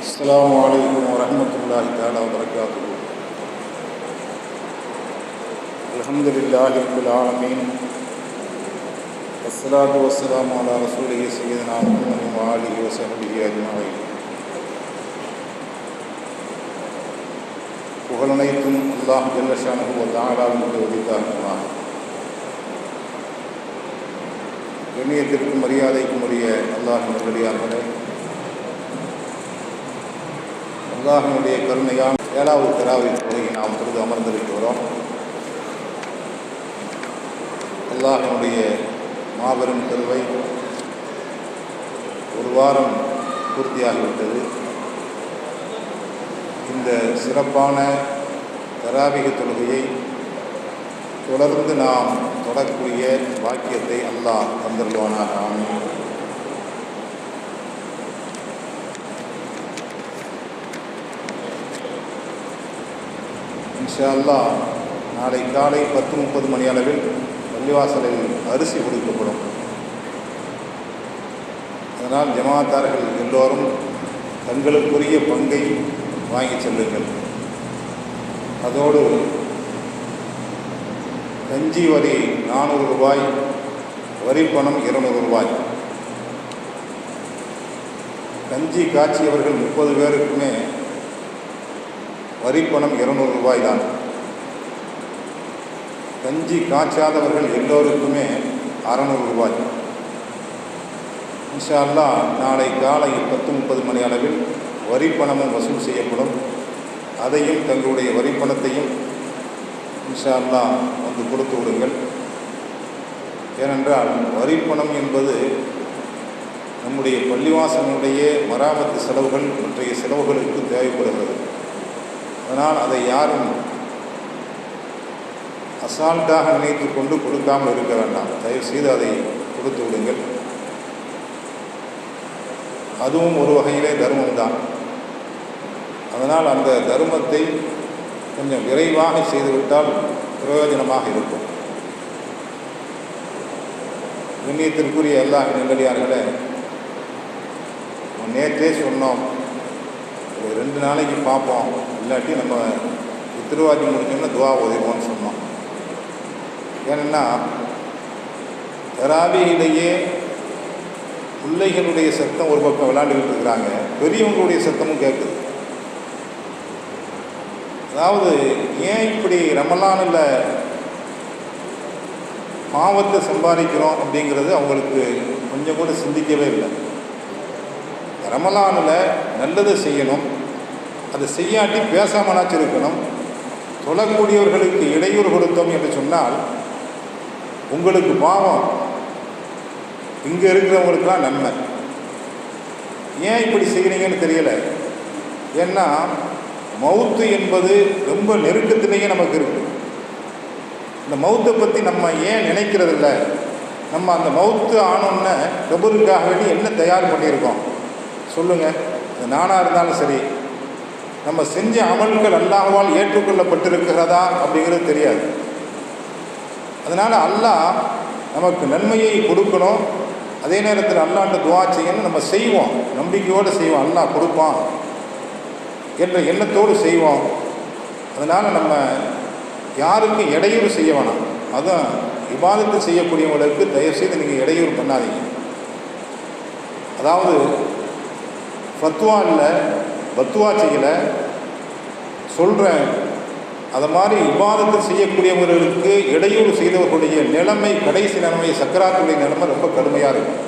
السلام عليكم ورحمة الله تعالى وبركاته الحمد لله رب العالمين والصلاة والسلام على رسوله سيدنا محمد وآله وصحبه أجمعين புகழனைத்தும் அல்லாஹ் ஜல்லஷானு தாலாவுக்கு உரித்தாகுமா கண்ணியத்திற்கும் மரியாதைக்கும் உரிய அல்லாஹினுடையார்களே அல்லாஹினுடைய கருணையால் ஏழாவது தராவில் தொழுகை நாம் பொழுது அமர்ந்திருக்கிறோம் அல்லாஹினுடைய மாபெரும் கருவை ஒரு வாரம் பூர்த்தியாகிவிட்டது. இந்த சிறப்பான தராவிக தொழுகையை தொடர்ந்து நாம் தொடரக்கூடிய வாக்கியத்தை அல்லாஹ் தந்தருவானாக ஆமீன். இன்ஷா அல்லாஹ் நாளை காலை பத்து முப்பது மணி அளவில் பள்ளிவாசலில் அரிசி கொடுக்கப்படும். அதனால் ஜமாத்தார்கள் எல்லோரும் தங்களுக்குரிய பங்கை வாங்கி செல்லுங்கள். அதோடு கஞ்சி வரி நானூறு ரூபாய் வரி பணம் இருநூறு ரூபாய். கஞ்சி காய்ச்சியவர்கள் முப்பது பேருக்குமே வரி பணம் இருநூறு ரூபாய் தான் கஞ்சி காய்ச்சாதவர்கள் எல்லோருக்குமே அறநூறு ரூபாய். இன்ஷால்லா நாளை காலை பத்து முப்பது மணி அளவில் வரி பணமும் வசூல் செய்யப்படும். அதையும் தங்களுடைய வரி பணத்தையும் இன்ஷா வந்து கொடுத்து விடுங்கள். ஏனென்றால் வரி பணம் என்பது நம்முடைய பள்ளிவாசனுடைய மராமத்து செலவுகள் மற்றைய செலவுகளுக்கு தேவைப்படுகிறது. அதனால் அதை யாரும் அசால்ட்டாக நினைத்து கொண்டு கொடுக்காமல் இருக்க வேண்டாம். தயவுசெய்து அதை கொடுத்து விடுங்கள். அதுவும் ஒரு வகையிலே தர்மம் தான் அதனால் அந்த தர்மத்தை கொஞ்சம் விரைவாக செய்துவிட்டால் பிரயோஜனமாக இருக்கும். கண்ணியத்திற்குரிய எல்லா நெல்லடியார்களே நேற்றே சொன்னோம். ஒரு ரெண்டு நாளைக்கு பார்ப்போம். இல்லாட்டி நம்ம உத்திரவாதி முடிஞ்சோம்னா துவா ஓதிடுவோம்னு சொன்னோம். ஏன்னா தராவியிலேயே பிள்ளைகளுடைய சத்தம் ஒரு பக்கம் விளையாண்டுக்கிட்டு இருக்கிறாங்க பெரியவங்களுடைய சத்தமும் கேட்குது. அதாவது ஏன் இப்படி ரமலானில் பாவத்தை சம்பாதிக்கிறோம் அப்படிங்கிறது அவங்களுக்கு கொஞ்சம் கூட சிந்திக்கவே இல்லை. ரமலானில் நல்லதை செய்யணும் அதை செய்யாட்டி பேசாமலாச்சும் இருக்கணும் தொழக்கூடியவர்களுக்கு இடையூறு கொடுத்தோம் என்று சொன்னால் உங்களுக்கு பாவம். இங்கே இருக்கிறவங்களுக்கெல்லாம் நன்மை. ஏன் இப்படி செய்கிறீங்கன்னு தெரியலை. ஏன்னா மவுத்து என்பது ரொம்ப நெருக்கத்திலேயே நமக்கு இருக்குது இந்த மவுத்தை பற்றி நம்ம ஏன் நினைக்கிறதில்ல? நம்ம அந்த மவுத்து ஆனோன்னு கபருக்காக வேண்டி என்ன தயார் பண்ணியிருக்கோம்? சொல்லுங்கள் அது நானாக இருந்தாலும் சரி. நம்ம செஞ்ச அமல்கள் அல்லாஹால் ஏற்றுக்கொள்ளப்பட்டிருக்கிறதா அப்படிங்கிறது தெரியாது. அதனால் அல்லாஹ் நமக்கு நன்மையை கொடுக்கணும். அதே நேரத்தில் அல்லாண்ட துவா செய்யணும் நம்ம செய்வோம். நம்பிக்கையோடு செய்வோம். அல்லாஹ் கொடுப்பான். என்ற எண்ணத்தோடு செய்வோம். அதனால் நம்ம யாருக்கும் இடையூறு செய்ய வேணாம். அதுதான் விவாதத்தை செய்யக்கூடியவங்களுக்கு தயவுசெய்து நீங்கள் இடையூறு பண்ணாதீங்க. அதாவது ஃபத்வா இல்லை பத்துவா செய்யலை சொல்கிறேன் அதை மாதிரி விவாதத்தை செய்யக்கூடியவர்களுக்கு இடையூறு செய்தவர்களுடைய நிலைமை கடைசி நிலைமை சக்கராத்துடைய நிலைமை ரொம்ப கடுமையாக இருக்கும்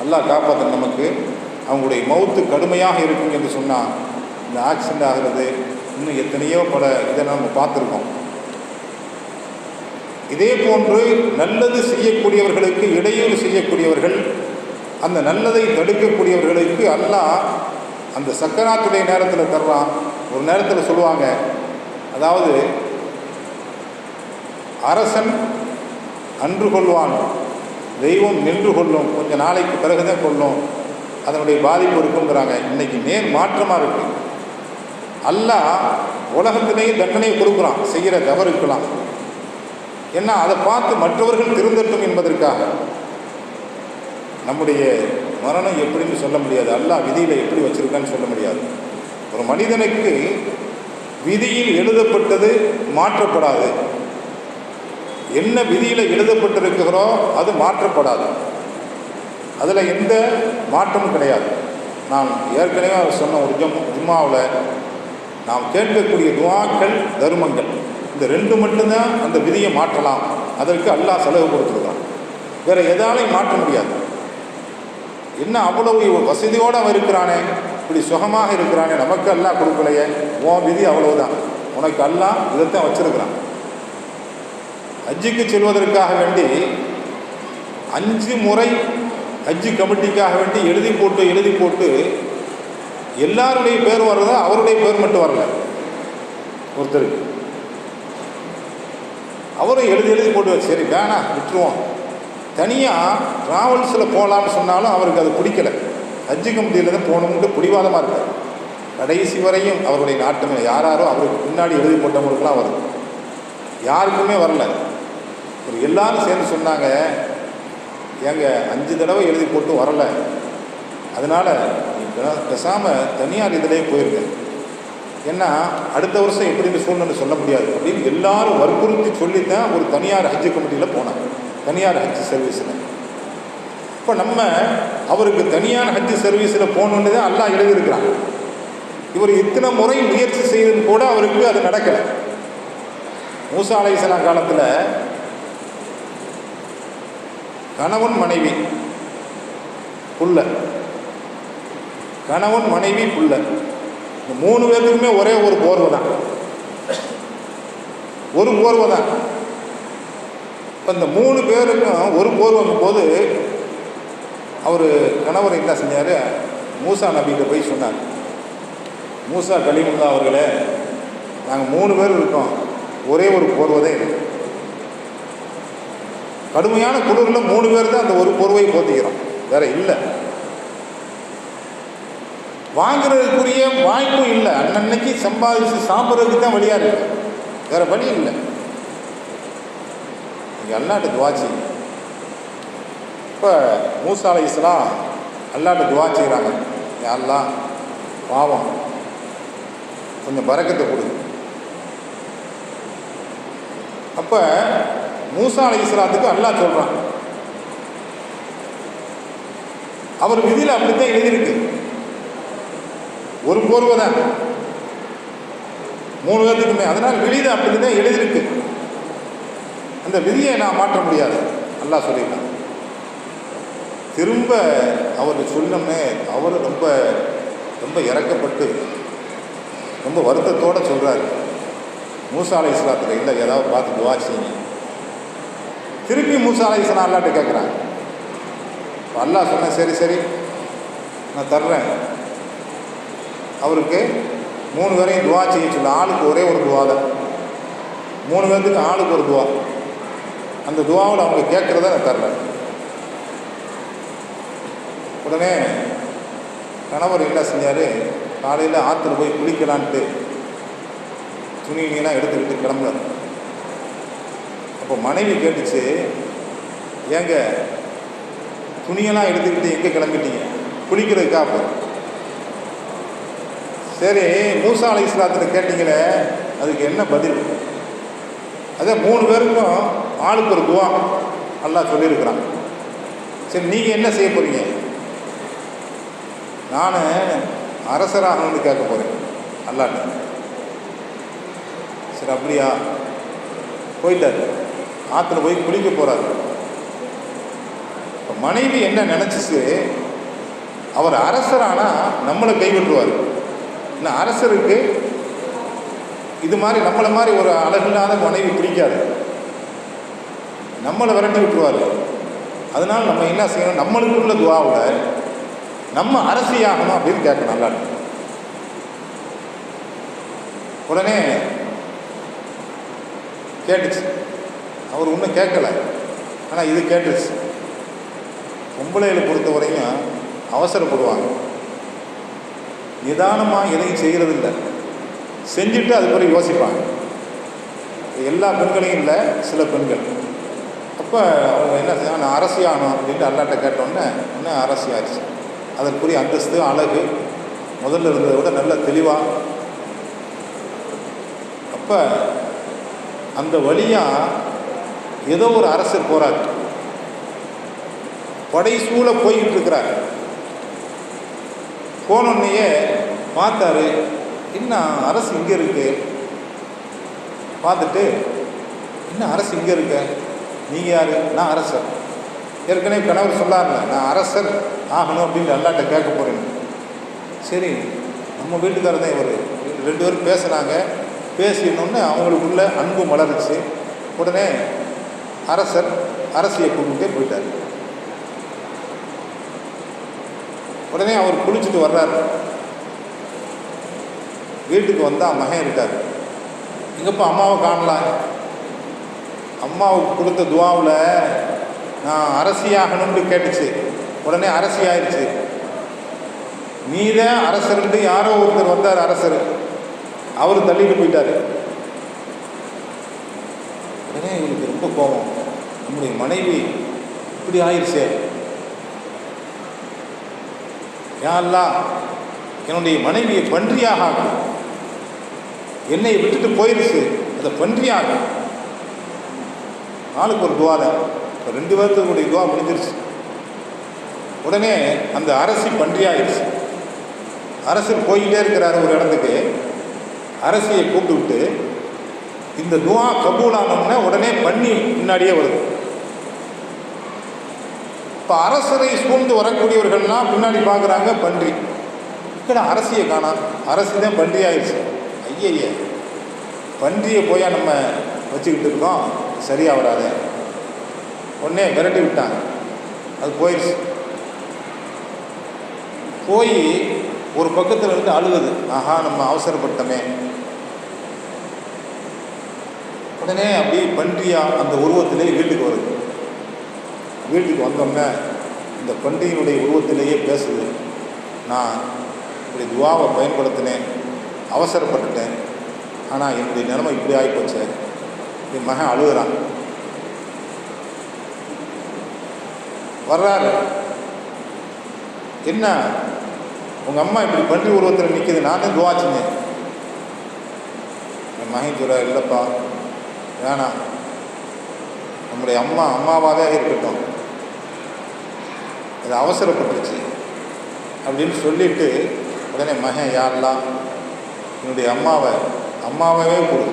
நல்லா காப்பாற்ற நமக்கு. அவங்களுடைய மவுத்து கடுமையாக இருக்கும் என்று சொன்னால் இந்த ஆக்சிடெண்ட் ஆகிறது இன்னும் எத்தனையோ பல இதை நம்ம பார்த்துருக்கோம். இதே போன்று நல்லது செய்யக்கூடியவர்களுக்கு இடையூறு செய்யக்கூடியவர்கள் அந்த நல்லதை தடுக்கக்கூடியவர்களுக்கு அல்லாஹ் அந்த சக்கராத்துடைய நேரத்தில் தர்றான். ஒரு நேரத்தில் சொல்லுவாங்க அதாவது அரசன் அன்று கொள்வான் தெய்வம் நின்று கொள்ளும் கொஞ்சம் நாளைக்கு பிறகுதான் கொள்ளும் அதனுடைய பாதிப்பு இருக்குங்கிறாங்க. இன்னைக்கு நேர் மாற்றமாக இருக்கு. அல்லாஹ் உலகத்திலேயே தண்டனையை கொடுக்குறான். செய்கிற தவறுக்கலாம் ஏன்னா அதை பார்த்து மற்றவர்கள் திருந்தட்டும் என்பதற்காக. நம்முடைய மரணம் எப்படின்னு சொல்ல முடியாது. அல்லாஹ் விதியில் எப்படி வச்சுருக்கான்னு சொல்ல முடியாது. ஒரு மனிதனுக்கு விதியில் எழுதப்பட்டது மாற்றப்படாது. என்ன விதியில் எழுதப்பட்டிருக்கிறோ அது மாற்றப்படாது. அதில் எந்த மாற்றமும் கிடையாது. நான் ஏற்கனவே சொன்ன ஒரு ஜம் ஜும்மாவில் நாம் கேட்கக்கூடிய துவாக்கள் தர்மங்கள். இந்த ரெண்டு மட்டும்தான் அந்த விதியை மாற்றலாம். அதற்கு அல்லாஹ் செலவு கொடுத்துருக்கான். வேறு எதாலையும் மாற்ற முடியாது. என்ன அவ்வளவு வசதியோடு அவன் இருக்கிறானே? இப்படி சுகமாக இருக்கிறானே? நமக்கு அல்லாஹ் கொடுக்கலையே. உன் விதி அவ்வளவுதான். உனக்கு அல்லாஹ் இதைத்தான் வச்சிருக்கிறான். ஹஜ்ஜிக்கு செல்வதற்காக வேண்டி அஞ்சு முறை ஹஜ்ஜு கமிட்டிக்காக வேண்டி எழுதி போட்டு எழுதி போட்டு எல்லாருடைய பேர் வர்றதா அவருடைய பேர் மட்டும் வரல. ஒருத்தருக்கு. அவரும் எழுதி எழுதி போட்டு சரி வேணாம் விட்டுருவோம். தனியாக ட்ராவல்ஸில் போகலான்னு சொன்னாலும் அவருக்கு அது பிடிக்கல. ஹஜ்ஜு கமிட்டியில் தான் போகணும்னு பிடிவாதமாக இருக்கார். கடைசி வரையும் அவருடைய நாட்டுமே யாராரோ அவருக்கு பின்னாடி எழுதி போட்டவங்களுக்குலாம் வருது. யாருக்குமே வரல. ஒரு எல்லாரும் சேர்ந்து சொன்னாங்க ஏங்க அஞ்சு தடவை எழுதி போட்டு வரல. அதனால் பேசாமல் தனியார் இதிலே போயிருங்க. ஏன்னா அடுத்த வருஷம் எப்படின்னு சூழ்நிலை சொல்ல முடியாது. அப்படின்னு எல்லாரும் வற்புறுத்தி சொல்லித்தான் ஒரு தனியார் ஹஜ்ஜு கமிட்டியில் போனாங்க. தனியார் ஹஜ்ஜு சர்வீஸில். இப்போ நம்ம அவருக்கு தனியார் ஹஜ்ஜு சர்வீஸில் போகணுன்னு தான் எல்லாம் எழுதியிருக்கிறான். இவர் இத்தனை முறை முயற்சி செய்தும் கூட அவருக்கு அது நடக்கலை. மூசா அலைசலாம் காலத்தில் கணவன் மனைவி புள்ள. கணவன் மனைவி புள்ள. இந்த மூணு பேருக்குமே ஒரே ஒரு போர்வை தான் ஒரு போர்வை தான் இப்போ இந்த மூணு பேருக்கும் ஒரு போர்வைங்கும் போது அவர் கணவர் என்ன செஞ்சார்? மூசா நபிகிட்ட போய் சொன்னார். மூசா கலிமுல்லா அவர்களே நாங்கள் மூணு பேர் இருக்கோம். ஒரே ஒரு போர்வை தான் இருக்கு கடுமையான குளிரில் மூணு பேர் தான் அந்த ஒரு பொருவை போத்திக்கிறோம். வேற இல்லை. வாங்குறதுக்குரிய வாய்ப்பும் இல்லை. அன்னன்னைக்கு சம்பாதிச்சு சாப்பிட்றதுக்கு தான் வழியாக இருக்கு. வேற வழி இல்லை. நீங்கள் அல்லாட்ட துவாச்சி இப்போ மூசா அலை இஸ்லாம் அல்லாட்ட துவாச்சிக்கிறாங்க யாரெல்லாம் பாவம். கொஞ்சம் பறக்கத்தை கொடுக்கு அப்போ மூசா அலி இஸ்லாத்துக்கு அல்லாஹ் சொல்கிறான் அவர் விதியில் அப்படித்தான் எழுதியிருக்கு. ஒரு போர்வை தான். மூணு பேர்த்துக்குமே அதனால் விதியில் அப்படி தான் எழுதியிருக்கு. அந்த விதியை நான் மாற்ற முடியாது. அல்லாஹ் சொல்லிடலாம் திரும்ப அவர் சொன்னோம்னே அவர் ரொம்ப ரொம்ப இறக்கப்பட்டு ரொம்ப வருத்தத்தோடு சொல்கிறாரு மூசாலை இஸ்லாத்தில் இல்லை ஏதாவது பார்த்து துவா செய்யுங்க. திருப்பி மூசா அலை இஸ்லாம் அல்லாட்ட கேட்குறாங்க அல்லாஹ் சொன்னேன் சரி சரி நான் தர்றேன். அவருக்கு மூணு பேரையும் துவா செய்ய சொல்ல. ஆளுக்கு ஒரே ஒரு துவா தான். மூணு பேர்த்துக்கு ஆளுக்கு ஒரு துவா. அந்த துவாவில் அவங்க கேட்குறத நான் தர்றேன். உடனே கணவர் என்ன செஞ்சார்? காலையில் ஆற்றுல போய் குளிக்கலான்ட்டு துணியெல்லாம் எடுத்துக்கிட்டு கிளம்புறாரு. அப்போ மனைவி கேட்டுச்சு ஏங்க துணியெல்லாம் எடுத்துக்கிட்டு எங்கே கிளம்பிட்டீங்க? குளிக்கிறதுக்கா அப்போ? சரி மூசா அலை இஸ்லாத்தில் கேட்டீங்களே அதுக்கு என்ன பதில்? அதே மூணு பேருக்கும் ஆளுக்கு ஒரு துவா. நல்லா சொல்லியிருக்கிறான். சரி நீங்கள் என்ன செய்ய போகிறீங்க நான் அரசராகணும்னு கேட்க போகிறேன் அல்லாட்ட சரி அப்படியா? போயிட்டாரு. ஆற்றுல போய் குளிக்க போகிறார் இப்போ மனைவி என்ன நினச்சிச்சு? அவர் அரசரானா நம்மளை கைவிட்டுருவார். இன்னும் அரசருக்கு இது மாதிரி நம்மளை மாதிரி ஒரு அழகில்லாத மனைவி பிடிக்காது. நம்மளை விரட்டி விட்டுருவார். அதனால் நம்ம என்ன செய்யணும்? நம்மளுக்குள்ள துவாவில் நம்ம அரசியாகணும் அப்படின்னு கேட்கணும் நல்லா உடனே கேட்டுச்சு. அவர் ஒன்றும் கேட்கல. ஆனால் இது கேட்டுச்சு. பொம்பளைகளை பொறுத்த வரையும் அவசரப்படுவாங்க. நிதானமாக எதையும் செய்கிறதில்ல செஞ்சுட்டு அது பிறகு யோசிப்பாங்க. எல்லா பெண்களையும் இல்லை சில பெண்கள். அப்போ அவங்க என்ன செய்ய நான் அரசியானோம் அப்படின்ட்டு அல்லாட்ட கேட்டோன்னே இன்னும் அரசியாச்சு அதற்குரிய அந்தஸ்து அழகு முதல்ல இருந்ததை விட நல்ல தெளிவாக அப்போ அந்த வழியாக ஏதோ ஒரு அரசர் போகிறார் படை சூழ போய்கிட்டு இருக்கிறார் போனோன்னையே பார்த்தாரு. இன்னும் அரசு இங்கே இருக்கு? பார்த்துட்டு இன்னும் அரசு இங்கே இருக்க? நீங்கள் யார்? நான் அரசர். ஏற்கனவே கணவர் சொல்லாருல நான் அரசர் ஆகணும் அப்படின்னு அல்லாட்ட கேட்க போகிறேன் சரி நம்ம வீட்டுக்காரர் தான் இவர். ரெண்டு பேரும் பேசுகிறாங்க பேசினோன்னு அவங்களுக்குள்ள அன்பு வளர்ந்துச்சு உடனே அரசர் அரசியை கூப்பிட்டே போயிட்டார். உடனே அவர் குளிச்சுட்டு வர்றாரு. வீட்டுக்கு வந்தால் மகன் இருக்கார். எங்கப்பா அம்மாவை காணலாம்? அம்மாவுக்கு கொடுத்த துவாவில் நான் அரசியாகணும்னு கேட்டுச்சு. உடனே அரசி ஆயிடுச்சு நீதான் அரசர்ன்ட்டு யாரோ ஒருத்தர் வந்தார் அரசர். அவர் தள்ளிட்டு போயிட்டாரு. உடனே இவருக்கு ரொம்ப கோபம். நம்முடைய மனைவி இப்படி ஆயிடுச்சே யாரெல்லாம் என்னுடைய மனைவியை பன்றியாக ஆகும் என்னை விட்டுட்டு போயிடுச்சு அதை பன்றியாக ஆளுக்கு ஒரு துவால இப்போ ரெண்டு பேர்த்துக்குடைய துவா முடிஞ்சிருச்சு. உடனே அந்த அரசி பன்றியாயிடுச்சு அரசர் போயிட்டே இருக்கிறார் ஒரு இடத்துக்கு. அரசியை கூப்பிட்டு விட்டு இந்த துவா கபூலானோம்னா உடனே பண்ணி முன்னாடியே வருது. இப்போ அரசரை சூழ்ந்து வரக்கூடியவர்கள்லாம் பின்னாடி பார்க்குறாங்க பன்றி. இல்லை அரசியை காணாம் அரசு தான் பன்றி ஆயிடுச்சு. ஐயய்யே பன்றியை போயா நம்ம வச்சுக்கிட்டு இருக்கோம். சரியாக வராத உடனே விரட்டி விட்டாங்க. அது போயிடுச்சு போய் ஒரு பக்கத்தில் இருந்து அழுகுது. ஆஹா நம்ம அவசரப்பட்டமே. உடனே அப்படி பன்றியாக அந்த உருவத்திலே வீட்டுக்கு வருது. வீட்டுக்கு வந்தோம்னா இந்த பண்டிகையினுடைய உருவத்திலேயே பேசுது. நான் இப்படி துவாவை பயன்படுத்தினேன் அவசரப்பட்டுட்டேன். ஆனால் என்னுடைய நிலைமை இப்படி ஆகிப்போச்சு என் மகன் அழுகுறான். வர்றாரு. என்ன? உங்கள் அம்மா இப்படி பண்டி உருவத்தில் நிற்கிது நான் தான் துவா செஞ்சேன். என் மகன் சொல்ல இல்லைப்பா வேணாம். நம்முடைய அம்மா அம்மாவாகவே இருக்கட்டும். அது அவசரப்பட்டுருச்சு. அப்படின்னு சொல்லிட்டு உடனே மகன் யாரெல்லாம் என்னுடைய அம்மாவை அம்மாவே கொடு.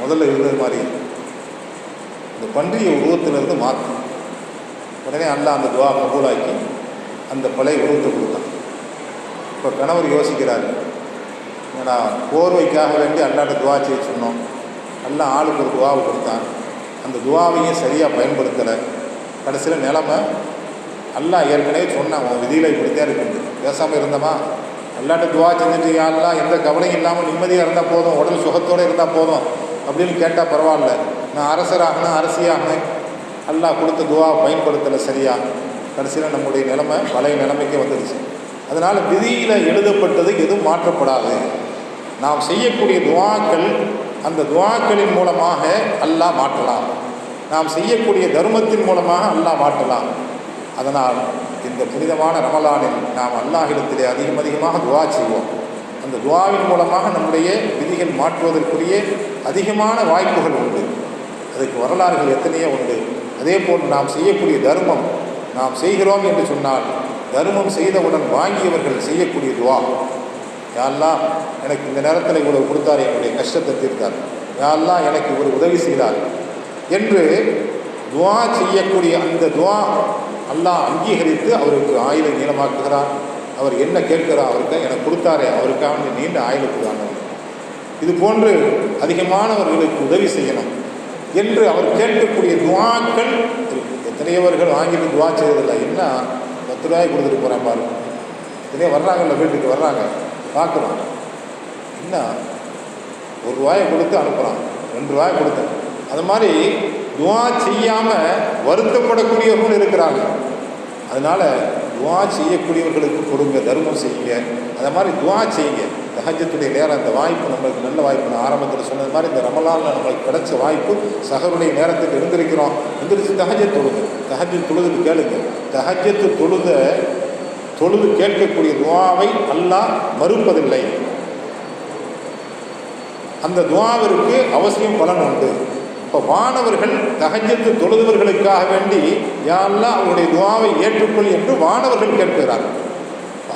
முதல்ல இருந்தது மாதிரி இந்த பன்றிய உருவத்திலிருந்து மாற்றும் உடனே அல்லா அந்த துவா கபூலாக்கி அந்த பழைய உருவத்தை கொடுத்தான். இப்போ கணவர் யோசிக்கிறாரு ஏன்னா போர்வைக்காக வேண்டி அல்லாட்ட துவா செய்ய சொன்னோம். நல்லா ஆளுக்கு ஒரு துவாவை கொடுத்தான். அந்த துவாவையும் சரியாக பயன்படுத்தலை. கடைசியில் நிலமை அல்லாஹ் ஏற்கனவே சொன்னான் உன் விதியில் இப்படித்தான் இருக்குது. பேசாமல் இருந்தமா? அல்லாட்ட துவா செஞ்சுட்டு யாரெல்லாம் எந்த கவலையும் இல்லாமல் நிம்மதியாக இருந்தால் போதும் உடல் சுகத்தோடு இருந்தால் போதும் அப்படின்னு கேட்டால் பரவாயில்ல. நான் அரசராகணும் அரசியாகணும். அல்லாஹ் கொடுத்த துவா பயன்படுத்தலை சரியா? கடைசியில் நம்முடைய நிலைமை பழைய நிலைமைக்கே வந்துடுச்சு. அதனால் விதியில் எழுதப்பட்டது எதுவும் மாற்றப்படாது. நாம் செய்யக்கூடிய துவாக்கள் அந்த துவாக்களின் மூலமாக அல்லாஹ் மாற்றலாம். நாம் செய்யக்கூடிய தர்மத்தின் மூலமாக அல்லாஹ் மாற்றலாம். அதனால் இந்த புனிதமான ரமலானில் நாம் அல்லாஹிடத்திலே அதிகம் அதிகமாக துவா செய்வோம். அந்த துவாவின் மூலமாக நம்முடைய விதிகள் மாற்றுவதற்குரிய அதிகமான வாய்ப்புகள் உண்டு. அதுக்கு வரலாறுகள் எத்தனையோ உண்டு. அதே போல் நாம் செய்யக்கூடிய தர்மம் நாம் செய்கிறோம் என்று சொன்னால் தர்மம் செய்தவுடன் வாங்கியவர்கள் செய்யக்கூடிய துவா. யாரெல்லாம் எனக்கு இந்த நேரத்தில் இவ்வளவு கொடுத்தார் என்னுடைய கஷ்டத்தை தீர்த்தார். யாரெல்லாம் எனக்கு இவர் உதவி செய்தார். என்று துவா செய்யக்கூடிய அந்த துவா அல்லாஹ் அங்கீகரித்து அவருக்கு ஆயுளை நீளமாக்குகிறார். அவர் என்ன கேட்கிறார் அவருக்கு? எனக்கு கொடுத்தாரே அவருக்காக நீண்ட ஆயுளுக்கு தானவர் இது போன்று அதிகமானவர்களுக்கு உதவி செய்யணும் என்று அவர் கேட்கக்கூடிய துவாக்கள் எத்தனையவர்கள் வாங்கிட்டு துவா செய்வதில்லை என்ன? பத்து ரூபாய் கொடுத்துட்டு போகிறேன் பாரு. இதே வர்றாங்கல்ல வீட்டுக்கு வர்றாங்க. பார்க்குறோம். என்ன? ஒரு ரூபாயை கொடுத்து அனுப்புகிறான் ரெண்டு ரூபாய் கொடுத்தேன். அது மாதிரி துவா செய்யாமல் வருத்தப்படக்கூடியவர்கள் இருக்கிறாங்க அதனால் துவா செய்யக்கூடியவர்களுக்கு கொடுங்க தர்மம் செய்யுங்க. அதை மாதிரி துவா செய்யுங்க. தஹஜத்துடைய நேரம் அந்த வாய்ப்பு நம்மளுக்கு நல்ல வாய்ப்பு நான் ஆரம்பத்தில் சொன்னது மாதிரி இந்த ரமலானில் நம்மளுக்கு கிடைச்ச வாய்ப்பு சகருடைய நேரத்துக்கு இருந்திருக்கிறோம் எந்திரிச்சு தஹஜத் தொழுது தஹஜத் தொழுது கேளுங்க. தகஜத்து தொழுத தொழுது கேட்கக்கூடிய துவாவை அல்லாஹ் மறுப்பதில்லை. அந்த துவாவிற்கு அவசியம் பலன் உண்டு. இப்போ வானவர்கள் தகஜத்து தொழுதவர்களுக்காக வேண்டி யாரெல்லாம் அவருடைய துவாவை ஏற்றுக்கொள் என்று வானவர்கள் கேட்கிறார்கள்.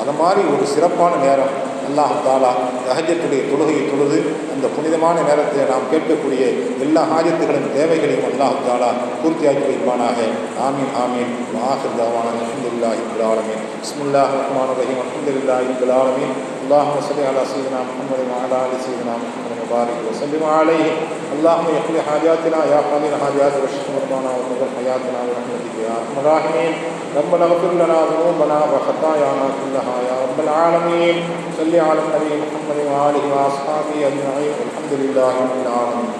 அது மாதிரி ஒரு சிறப்பான நேரம் அல்லாஹ் தாலா தகஜத்துடைய தொழுகையை தொழுது அந்த புனிதமான நேரத்தை நாம் கேட்கக்கூடிய எல்லா ஹாஜத்துகளின் தேவைகளையும் அல்லாஹ் தாலா பூர்த்தியாக்கி வைப்பானாக. ஆமீன் ஆமீன். ஆஹிர் தவான அஹமதுல்லா இபுல் ஆலமீன். இஸ்முல்லா ரஹ்மான் ரஹீம் அஹமதுல்லா இபுல் ஆலமீன். அல்லாஹ் வசதி அலா சீதனா முகமது மாலா அலி முகமது وبارك وسلم عليه. اللهم يقضي حاجاتنا يا قاضي الحاجات واشف مرضانا وقدر حياتنا برحمتك يا أرحم الراحمين. ربنا اغفر لنا ذنوبنا وخطايانا كلها يا رب العالمين. صل على النبي محمد وآله وأصحابه أجمعين. والحمد لله رب العالمين.